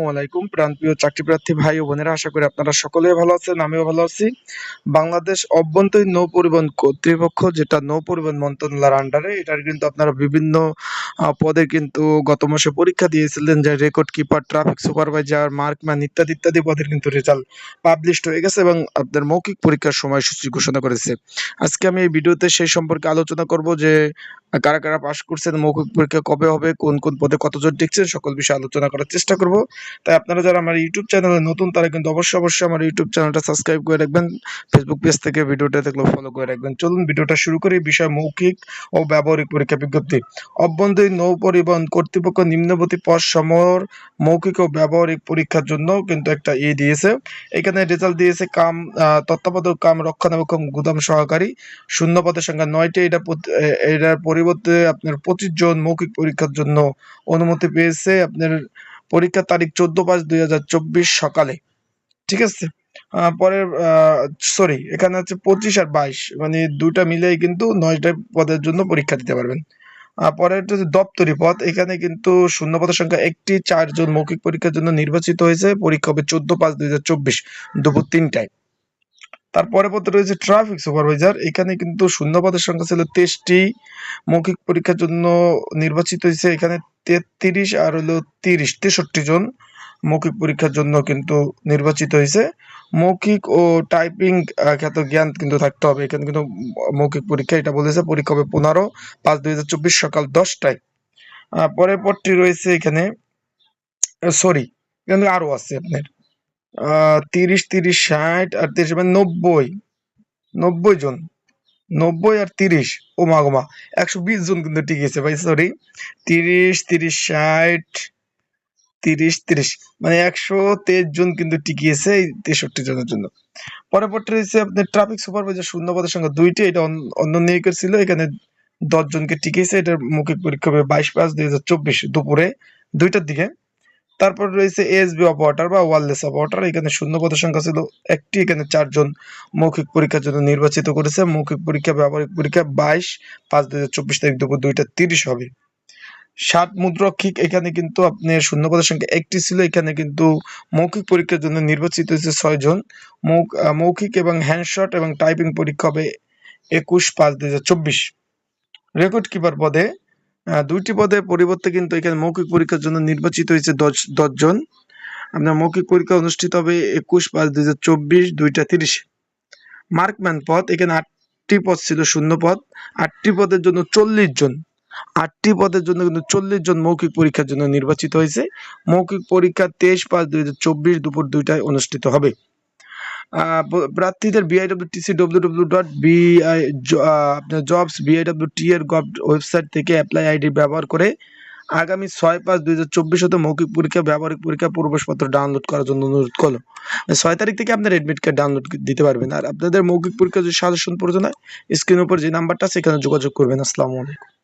আসসালামাইকুম প্রাণপ্রিয় চাকরি প্রার্থী ভাই ও বোনেরা, আশা করি আপনারা সকলেই ভালো আছেন, আমিও ভালো আছি। বাংলাদেশ অভ্যন্তরীণ নৌ পরিবহন কর্তৃপক্ষ, যেটা নৌ পরিবহন মন্ত্রণালয়ের আন্ডারে এটার কিন্তু আপনারা বিভিন্ন পদে কিন্তু গত মাসে পরীক্ষা দিয়েছিলেন যে record keeper traffic supervisor markman ইত্যাদি ইত্যাদি পদের কিন্তু রেজাল্ট পাবলিশড হয়ে গেছে এবং আপনাদের মৌখিক পরীক্ষার সময়সূচি ঘোষণা করেছে। আজকে আমি এই ভিডিওতে সেই সম্পর্কে আলোচনা করব যে, কারা কারা পাশ করছেন, মৌখিক পরীক্ষা কবে হবে, কোন কোন পদে কতজন টিকছেন, সকল বিষয়ে আলোচনা করার চেষ্টা করব। তাই আপনারা যারা আমার ইউটিউব চ্যানেলে নতুন তারা কিন্তু অবশ্যই অবশ্যই আমার ইউটিউব চ্যানেলটা সাবস্ক্রাইব করে রাখবেন। ফেসবুক পেজ থেকে ভিডিওটা দেখলে ফলো করে রাখবেন। চলুন ভিডিওটা শুরু করি। বিষয় মৌখিক ও ব্যবহারিক পরীক্ষা বিজ্ঞপ্তি। অভ্যন্তরীণ নৌ পরিবহন কর্তৃপক্ষ নিম্নবর্তী পদ সমূহর মৌখিক ও ব্যবহারিক পরীক্ষার জন্য কিন্তু একটা ই দিয়েছে। এখানে রেজাল্ট দিয়েছে কাম আহ, তত্ত্বাবধায়ক কাম রক্ষণাবেক্ষণ গুদাম সহকারী। শূন্য পদের সংখ্যা নয়টি। এটা এটার পরিবর্তে আপনার পঁচিশ জন মৌখিক পরীক্ষার জন্য অনুমতি পেয়েছে। আপনার পরীক্ষার তারিখ চোদ্দ পাঁচ দুই হাজার চব্বিশ সকালে। ঠিক আছে? পরের সরি এখানে হচ্ছে পঁচিশ আর বাইশ। মানে দুটা মিলেই কিন্তু নয়টা পদের জন্য পরীক্ষা দিতে পারবেন। পরের হচ্ছে দপ্তরি পদ। এখানে কিন্তু শূন্য পদের সংখ্যা একটি, চারজন মৌখিক পরীক্ষার জন্য নির্বাচিত হয়েছে। পরীক্ষা হবে চোদ্দ পাঁচ দুই দুপুর তিনটায়। তারপরে পদে রয়েছে ট্রাফিক সুপারভাইজার এখানে কিন্তু শূন্য পদের সংখ্যা ছিল তেইশটি। মৌখিক পরীক্ষার জন্য নির্বাচিত হয়েছে এখানে তেত্রিশ আর হলো তিরিশ, তেষট্টি জন মৌখিক পরীক্ষার জন্য কিন্তু নির্বাচিত হয়েছে। মৌখিক ও টাইপিং খ্যাত জ্ঞান কিন্তু থাকতে হবে। এখানে কিন্তু মৌখিক পরীক্ষা এটা বলেছে, পরীক্ষা হবে পনেরো পাঁচ দুই হাজার চব্বিশ সকাল দশটায়। পরের পরটি রয়েছে এখানে সরি এখানে আরও আছে আপনার। তিরিশ তিরিশ, ষাট আর তিরিশ মানে নব্বই। নব্বই জন। নব্বই আর তিরিশ। ও মা গো মা, একশো বিশ জন কিন্তু টিকেছে ভাই সরি তিরিশ তিরিশ, ষাট, তিরিশ তিরিশ মানে একশো তেইশ জন কিন্তু টিকিয়েছে এই তেষট্টি জনের জন্য। পরবর্তী রয়েছে আপনার ট্রাফিক সুপারভাইজার শূন্য পদের সংখ্যা দুইটি, এটা অন- অন্য নিয়োগের ছিল, এখানে দশ জনকে টিকিয়েছে এটার মৌখিক পরীক্ষা হবে বাইশ পাঁচ দুই হাজার চব্বিশ দুপুরে দুইটার দিকে। তারপর রয়েছে এসবি অপারেটর বা ওয়ারলেস অপারেটর এখানে শূন্য সংখ্যা ছিল একটি, এখানে চারজন মৌখিক পরীক্ষার জন্য নির্বাচিত করেছে। মৌখিক পরীক্ষা, ব্যবহারিক পরীক্ষা বাইশ, পাঁচ দুই হাজার চব্বিশ তারিখ দুপুর দুইটা তিরিশ হবে। ষাট মুদ্রক্ষিক, এখানে কিন্তু আপনি শূন্য পদের সংখ্যা একটি ছিল। এখানে কিন্তু মৌখিক পরীক্ষার জন্য নির্বাচিত হয়েছে ছয় জন মৌখিক এবং হ্যান্ডশট এবং টাইপিং পরীক্ষা হবে একুশ পাঁচ দুই হাজার চব্বিশ। রেকর্ড কিপার পদে দুইটি পদের পরিবর্তে কিন্তু এখানে মৌখিক পরীক্ষার জন্য নির্বাচিত হয়েছে দশ, দশজন। আপনার মৌখিক পরীক্ষা অনুষ্ঠিত হবে একুশ পাঁচ দুই হাজার চব্বিশ, দুইটা তিরিশে। মার্কম্যান পদ, এখানে আটটি পদ ছিল শূন্য পদ। আটটি পদের জন্য চল্লিশ জন। আটটি পদের জন্য কিন্তু চল্লিশ জন মৌখিক পরীক্ষার জন্য নির্বাচিত হয়েছে। মৌখিক পরীক্ষা তেইশ পাঁচ দুই হাজার চব্বিশ দুপুর দুইটায় অনুষ্ঠিত হবে। প্রার্থীদের বিআইডব্লিউটিসি ডব্লিউ ডব্লিউ ডট বিআই আপনার জবস বিআইডব্লিউটি এর গভ ওয়েবসাইট থেকে অ্যাপ্লাই আইডি ব্যবহার করে আগামী ছয় পাঁচ দুই হাজার চব্বিশ হতে মৌখিক পরীক্ষা, ব্যবহারিক পরীক্ষা, প্রবেশপত্র ডাউনলোড করার জন্য অনুরোধ করল ছয় তারিখ থেকে আপনার এডমিট কার্ড ডাউনলোড দিতে পারবেন। আর আপনাদের মৌখিক পরীক্ষা যদি সাজেশন প্রয়োজন হয় স্ক্রিনের উপর যে নাম্বারটা সেখানে যোগাযোগ করবেন। আসসালামু আলাইকুম।